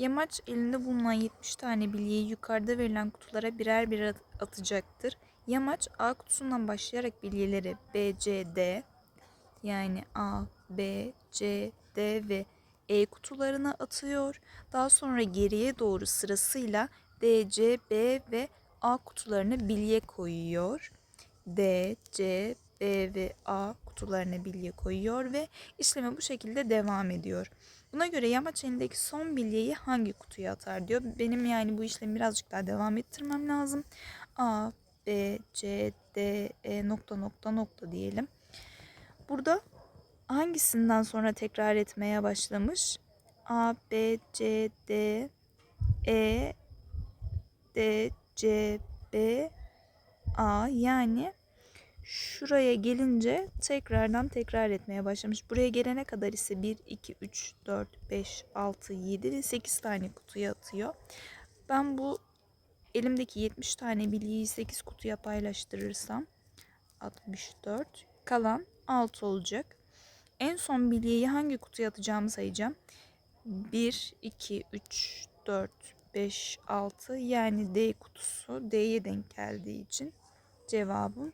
Yamaç elinde bulunan 70 tane bilyeyi yukarıda verilen kutulara birer birer at- atacaktır. Yamaç A kutusundan başlayarak bilyeleri B, C, D yani A, B, C, D ve E kutularına atıyor. Daha sonra geriye doğru sırasıyla D, C, B ve A kutularına bilye koyuyor. D, C, B ve A kutularına bilye koyuyor ve işleme bu şekilde devam ediyor. Buna göre yamaç elindeki son bilyeyi hangi kutuya atar diyor. Benim yani bu işlemi birazcık daha devam ettirmem lazım. A, B, C, D, E nokta nokta nokta diyelim. Burada hangisinden sonra tekrar etmeye başlamış? A, B, C, D, E, D, C, B, A yani şuraya gelince tekrardan tekrar etmeye başlamış. Buraya gelene kadar ise 1, 2, 3, 4, 5, 6, 7 ve 8 tane kutuya atıyor. Ben bu elimdeki 70 tane bilyeyi 8 kutuya paylaştırırsam 64 kalan 6 olacak. En son bilyeyi hangi kutuya atacağımı sayacağım. 1, 2, 3, 4, 5, 6 yani D kutusu D'ye denk geldiği için cevabım